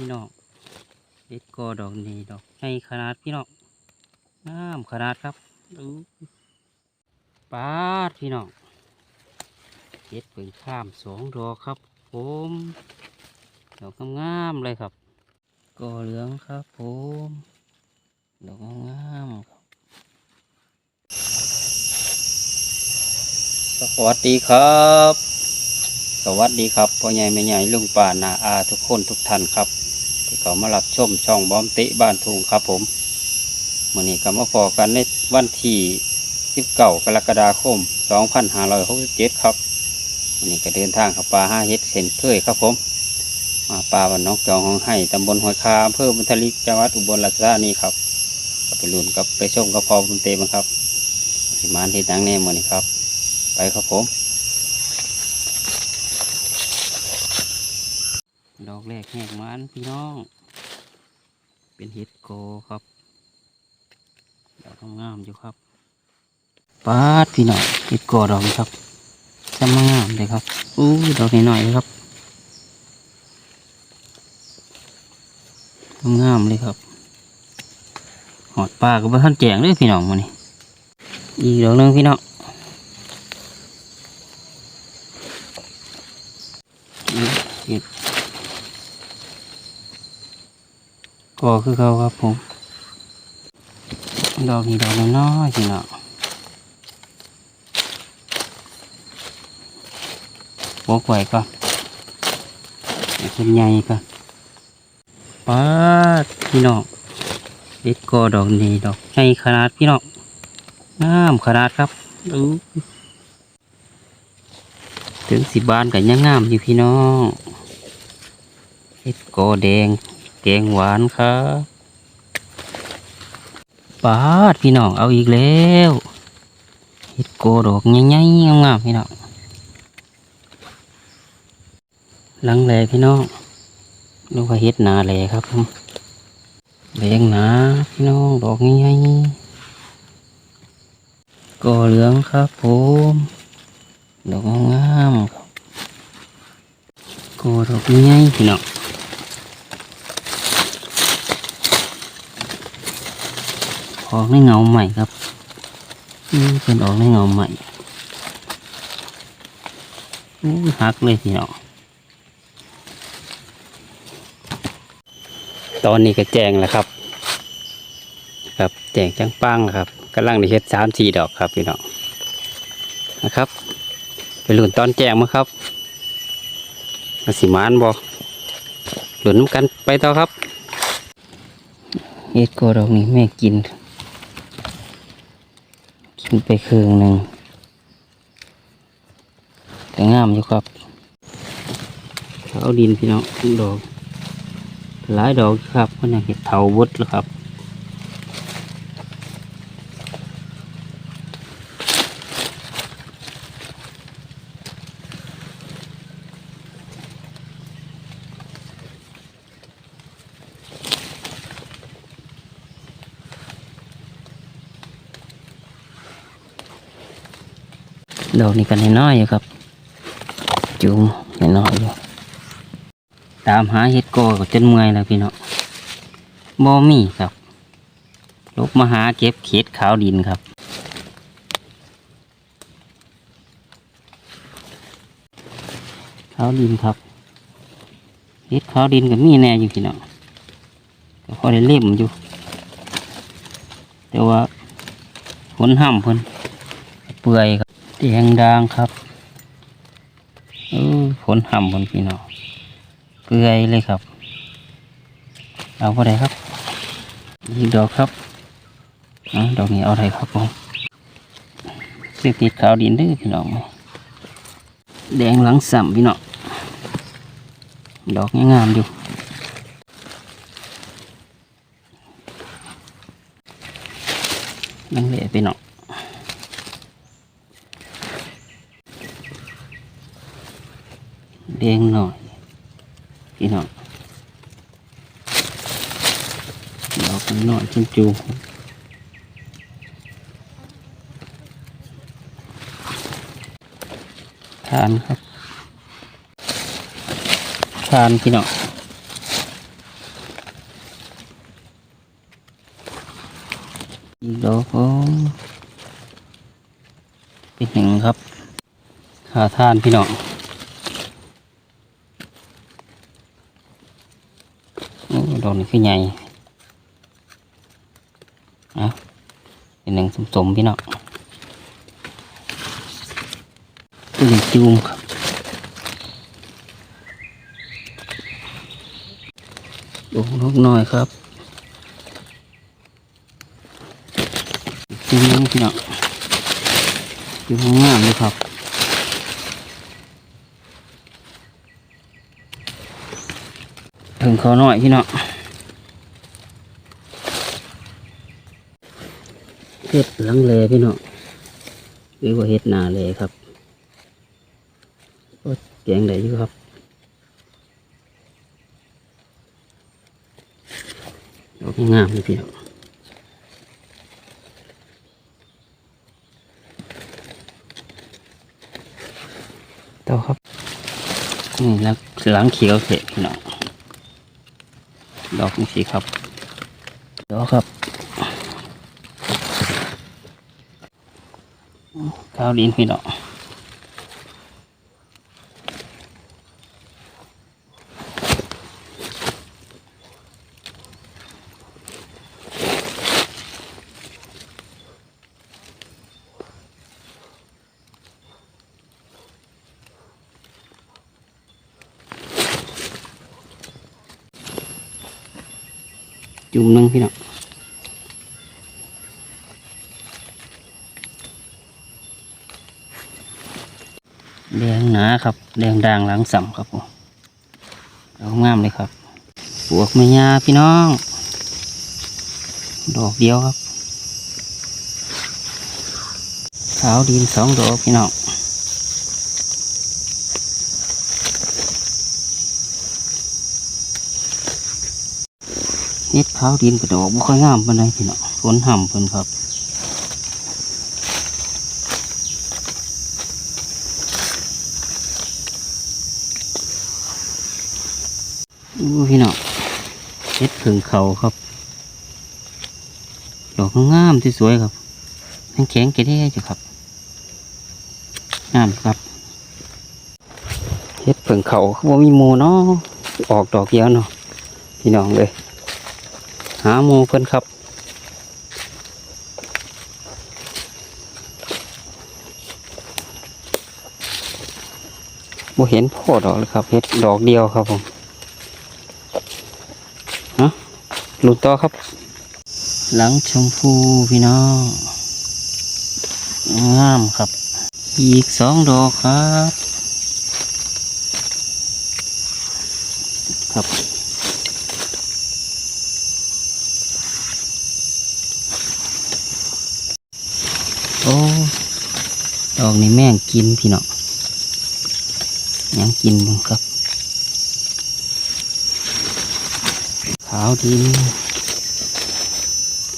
พี่น้องเห็ดกอดอกนี้ดอกใหญ่ขนาดพี่น้องงามขนาดครับปาดพี่น้องเห็ดเปิงข้ามสองดอกครับผมดอกงามๆเลยครับกอเหลืองครับผมดอกงามๆครับสวัสดีครับ สวัสดีครับพ่อใหญ่แม่ใหญ่ลุงป่านาอาทุกคนทุกท่านครับ ที่เขามารับชมช่องบอมติบ้านทุงครับผมมื่อนี้ก็มาพอกันในวันที่19กรกฎาคม 2567 ครับมื่อนี้ก็เดินทางเข้าป่าห้าเฮ็ดเส้นเคยครับผม มาป่าบ้านน้องจองของให้ตำบลห้วยคาอำเภอบุญทลิกจังหวัดอุบลราชธานีครับก็ไปลุ้นกับไปชมกับพอบุญเตมครับสิมานเฮ็ดหนังแน่มื่อนี้ครับ ไปครับผม ดอก แรกแหกมันพี่น้อง เป็นเห็ดโกครับดอกงามอยู่ครับปาดพี่น้องเห็ดโกดอกครับจะมางามเลยครับอู้ดอกหน่อยๆครับงามเลยครับ หอดปลาก็บ่ท่านแจงเลยพี่น้องมานี่อีกดอกนึงพี่น้องเห็ด ก็คือเขาครับผม ดอกนี้ดอกน้อยๆสิเนาะปกไว้ก่อนเป็นใหญ่ก่อนป้าดพี่น้องเด็ดกอดอกนี้ดอกใหญ่ขนาดพี่น้องงามขนาดครับดูถึงสิบานกับยังงามอยู่พี่น้องเด็ดกอแดง กงหวานครับปาดพี่น้องเอาอีกแล้วเห็ดโกดอกใหญ่ๆงามๆพี่น้องหลังแหลพี่น้องลูกว่าเห็ดหนาแหลครับผมแดงหนาพี่น้องดอกใหญ่ๆกอเหลืองครับผมดอกงามๆครับกอดอกใหญ่ๆพี่น้อง ออกในเงาใหม่ครับเป็นออกในเงาใหม่อู้หักเลยพี่น้องตอนนี้ก็แจงแล้วครับ ครับแจงจังปังครับกำลังได้เฮ็ดสามสี่ดอกครับพี่น้องนะครับ ไปหลุนตอนแจงมาครับมาสิมานบอหลุนนำกันไปต่อครับเฮ็ดโกดอกนี้แม่กิน กินไปครึ่งหนึ่งแต่งามอยู่ครับเอาดินพี่น้องดอกหลายดอกครับก็อยังเห็ดเถาวุดแล้วครับ ดอกนี้กันน้อยอยู่ครับ จุงน้อยอยู่ตามหาเห็ดโกก็จนเมื่อยแล้วพี่น้องบ่มีครับลุกมาหาเก็บเข็ดขาวดินครับ ขาวดินครับเห็ดขาวดินก็มีแน่อยู่พี่น้องก็พอได้เล่มอยู่ แต่ว่าผลห้ำเพิ่นเปื่อยครับ แดงดางครับออผลห่ำบนพี่น้องเกลือยเลยครับ เอาไปไหนครับอีกดอกครับอดอกนี้เอาอะไรครับผมเสียติดขาวดินด้อพี่น้องแดงหลังสัมพี่น้องดอกงามๆอยู่นั่งเละพี่น้อง แดงหน่อย พี่น้องดอกหน่อยจุ่มจูทานครับทานพี่น้องอีกดอกก็อีกหนึ่งครับหาทานพี่น้อง โอ้นี้คือใหญ่เอะเป็นหนึ่งสมๆพี่น้องตัวหนึ่จูมครับดูนกน้อยครับจูมนึงพี่น้องจูมงามเลยครับถึงเขาหน่อยพี่น้อง ห็ดหลังเลพี่น้องหรือว่าเห็ดหนาเลครับโอ้ยแกงได้อยู่ครับดอกงามเลยพี่น้องต่อครับนี่แล้วหลังเขียวเสร็จพี่น้องดอกนี้สิครับดอกครับ ข้าวดินพี่น้องจุ่มหนึงพี่น้อง แดงหนาครับ แดงด่างหลังสัมครับผมเอางามเลยครับปวกเมียาพี่น้อง ดอกเดียวครับ ขาวดินสองดอกพี่น้องเฮ็ดขาวดินกระดอกบ่ค่อยงามปานใดพี่น้องฝนห่ำเพิ่นครับ พี่น้องเฮ็ดผึ่งเขาครับ ดอกงามที่สวยครับแข็งแข็งๆแก่ได้จ้ะครับงามครับเฮ็ดผึ่งเขาว่ามีหมูเนาะออกดอกเดียวเนาะพี่น้องเลยหาหมูเพิ่นครับบ่เห็นโพดดอกเลยครับเฮ็ดดอกเดียวครับผม ห ลุดต่อครับ หลังชมพูพี่น้อง งามครับ อีกสองดอกครับ ครับ โอ้ ดอกนี้แม่งกินพี่น้องยังกินมึงครับาวดิน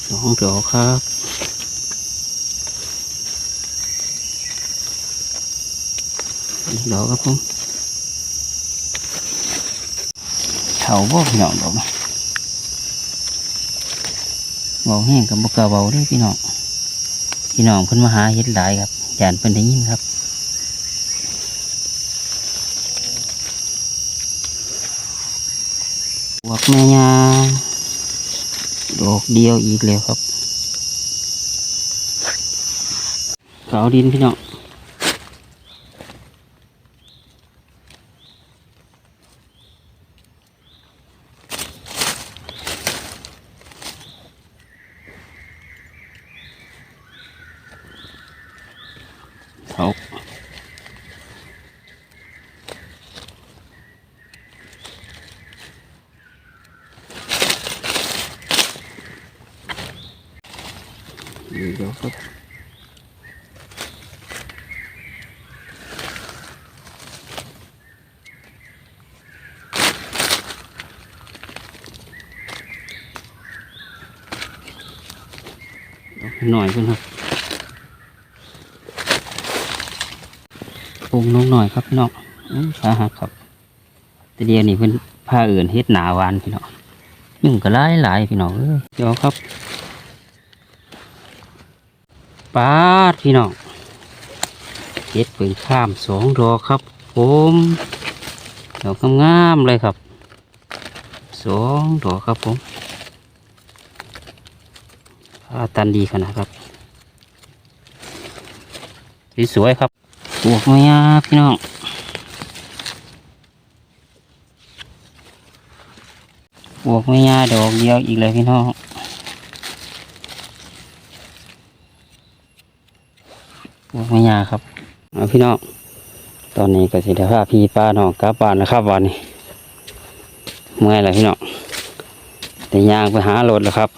สองดอกครับ ดอกครับผมเถาบ่พี่น้องดอกเบาแห้งกับบกล้าเบาด้วยพี่น้อง พี่น้องเพิ่นมาหาเห็ดหลายครับยานเพิ่นได้ยินครับบวก แม่ยาดอกเดียวอีกแล้วครับเขาดินพี่น้องเขา เดี๋ยวครับหน่อยเพิ่นครับปรุงน้องหน่อยครับพี่น้องอื้อขาหักครับแต่เดียวนี่เพิ่นผ้าอื่นเฮ็ดหนาหวานพี่น้องยุ่งก็หลายหลายพี่น้องเอ้ยเดี๋ยวครับ ปาดพี่น้องเห็ดเปิงข้ามสองดอกครับผมดอกงามๆเลยครับสองดอกครับผมผ้าตันดีขนาดครับสสวยครับบวกมายาพี่น้องบวกมายาดอกเดียวอีกเลยพี่น้อง ไม่ยากครับเอาพี่น้องตอนนี้ก็สิได้พาพี่ป้าน้องกลับบ้านนะครับวันนี้เมื่อยแล้วพี่น้องแต่ยางไปหารถแล้วครับ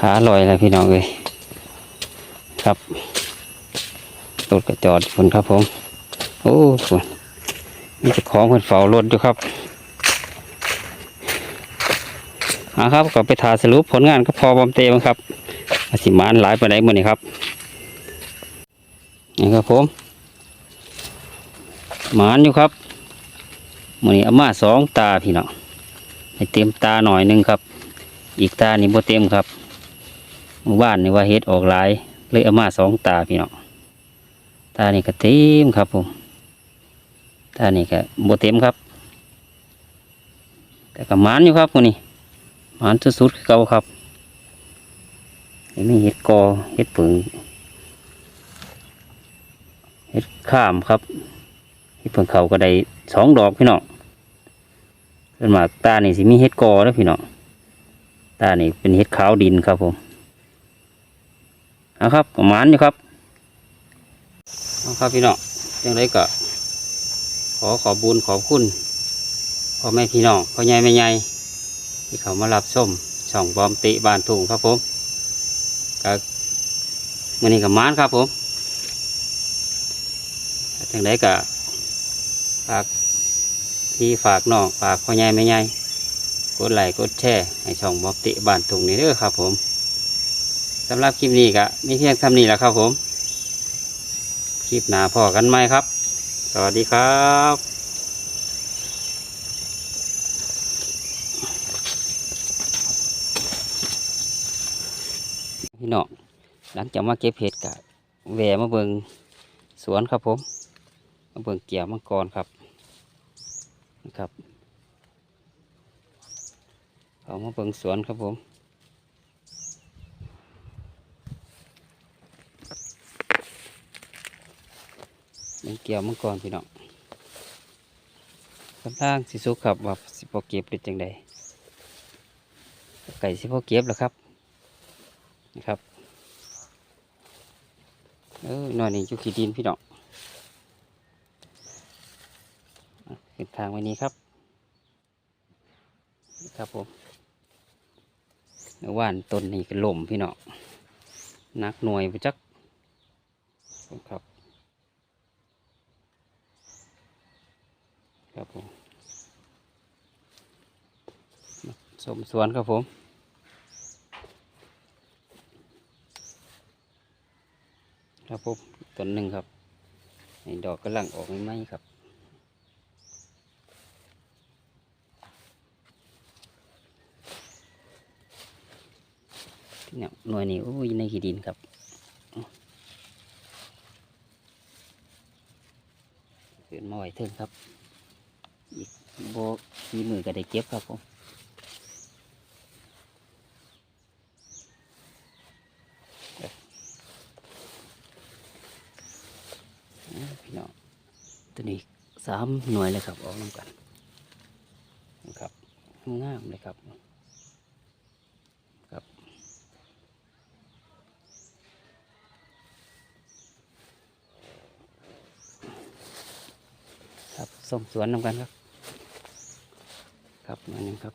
ขาลอยแล้วพี่น้องเลยครับรถก็จอดคนครับผม โอ้คนมีเจ้าของคนเฝ้ารถอยู่ครับเอาครับก็ไปถ่ายสรุปผลงานก็พอบอมเตมครับว่าสิมานหลายไปไหนมื่อนี้ครับ นี่ครับผม หมานอยู่ครับมือนี้เอามาสองตาพี่เน้องให้เต็มตาหน่อยหนึงครับ อีกตานี่บ่เต็มครับหมู่บ้านนี่ว่าเฮ็ดออกหลาย เลยเอามาสองตาพี่เน้องตานี่ก็เต็มครับผมตานี่ก็บ่เต็มครับ แต่ก็หมานอยู่ครับมือนี้หมานสุดๆคือเก่าครับนี่มีเห็ดกอเห็ดผึ่ง เฮ็ดข้ามครับเฮ็ดเพิ่งเขาก็ได้สองดอกพี่น้องเป็นหมากตานี่สิมีเฮ็ดกอแล้วพี่น้องตานี่เป็นเฮ็ดขาวดินครับผมเอาครับประมาณอยู่ครับเอาครับพี่น้องจังไรก็ขอขอบุญขอบคุณพ่อแม่พี่น้องพ่อใหญ่แม่ใหญ่ที่เขามารับชมช่องบอมติบานทุ่งครับผมก็มือนี้กับมานครับผม จังไดก็ฝากพี่ฝากน้องฝากพ่อใหญ่แม่ใหญ่กดไลค์กดแชร์ให้ช่องบอบติบ้านตุงนี้เด้อครับผมสำหรับคลิปนี้ก็มีเพียงเท่านี้แหละครับผม คลิปหน้าพอกันไหมครับ สวัสดีครับพี่น้องหลังจากมาเก็บเห็ดกะแหวมาเบิงสวนครับผม เบิ่งเกี่ยวมังกรครับนะครับเอามาเบิ่งสวนครับผมเบิ่งเกี่ยวมังกรพี่น้องกำลังสิสุกครับว่าสิพอเก็บหรือจังใดไก่สิพอเก็บแล้วครับนะครับเออหน่อยนี่อยู่ขี้ดินพี่น้อง เป็นทางไว้นี้ครับ ครับผมเมื่านต้นนี้ก็ล่มพี่เน้องนักหน่วยไปจักครับครับผมมาชมสวนครับผมครับผมต้นหนึ่งครับดอกกำลังออกใหม่ๆครับ เนี่ย หน่วยนี้โอ้ยในขี้ดินครับเกินมาไหวเทิงครับ อีกโบมีมือก็ได้เก็บครับผมพี่น้องตัวนี้สามหน่วยเลยครับออกน้ำกันนะครับงามเลยครับ ส่งสวนนำกันครับ ครับมาหนึ่งครับ